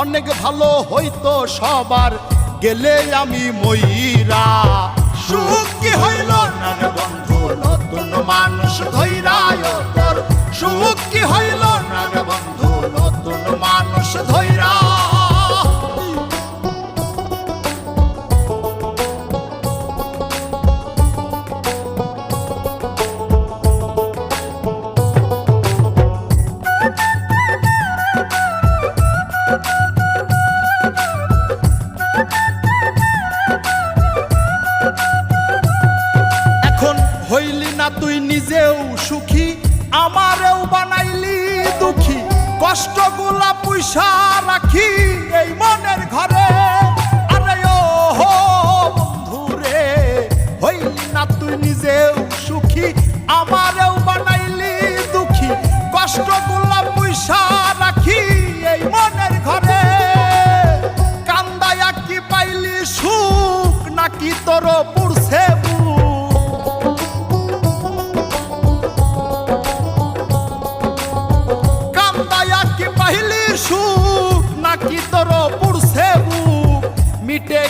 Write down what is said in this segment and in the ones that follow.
অনেক ভালো হইতো সবার, গেলে আমি ময়রা সুখ কি হইল না বন্ধু, নতুন মানুষ ধৈরায় না তুই নিজেও সুখী? আমারেও বানাইলি দুঃখী। কষ্টগুলা পয়সা রাখি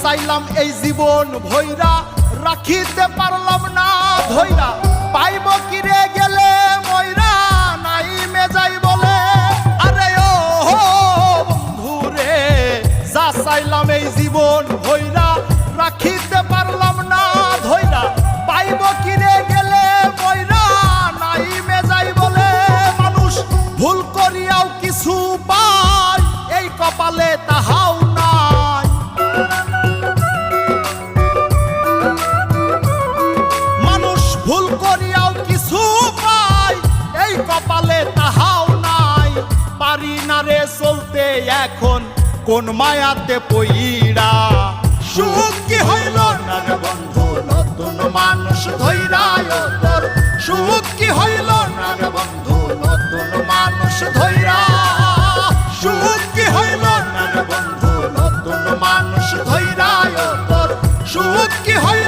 চাইলাম এই জীবন ভৈরা রাখিতে পারলাম না ধৈরা পাইব কিরে এখন কোন মায়াতে পইরা সুখ কি হইল বন্ধু, নতুন মানুষ ধৈরা সুখ কি হইল বন্ধু, নতুন মানুষ ধৈরা সুখ কি হইল বন্ধু, নতুন মানুষ সুখ কি হইল